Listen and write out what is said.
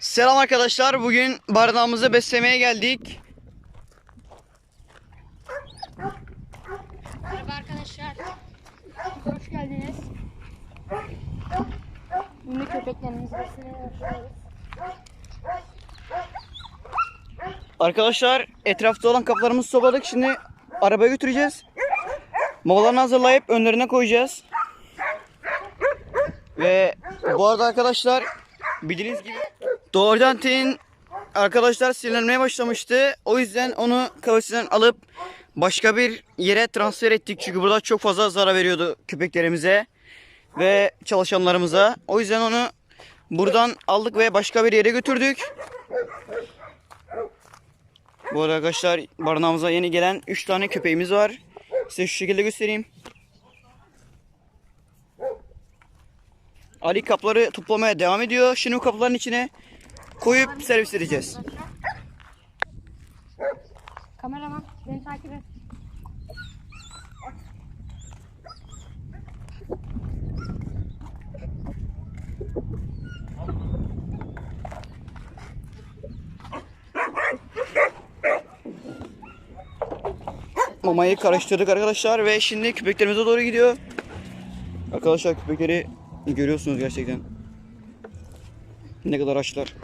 Selam arkadaşlar. Bugün barınağımızı beslemeye geldik. Merhaba arkadaşlar. Hoş geldiniz. Şimdi köpeklerimizi beslemeye başlıyoruz. Arkadaşlar etrafta olan kaplarımızı sobadık. Şimdi arabaya götüreceğiz. Mamalarını hazırlayıp önlerine koyacağız. Ve bu arada arkadaşlar bildiğiniz gibi Doğrudantin arkadaşlar sinirlenmeye başlamıştı. O yüzden onu kafesinden alıp başka bir yere transfer ettik. Çünkü burada çok fazla zarar veriyordu köpeklerimize ve çalışanlarımıza. O yüzden onu buradan aldık ve başka bir yere götürdük. Bu arada arkadaşlar barınağımıza yeni gelen 3 tane köpeğimiz var. Size şu şekilde göstereyim. Ali kapları toplamaya devam ediyor. Şimdi bu kapların içine koyup servis edeceğiz. Kameraman beni takip et. Mamayı karıştırdık arkadaşlar ve şimdi köpeklerimize doğru gidiyor. Arkadaşlar köpekleri görüyorsunuz gerçekten. Ne kadar açlar.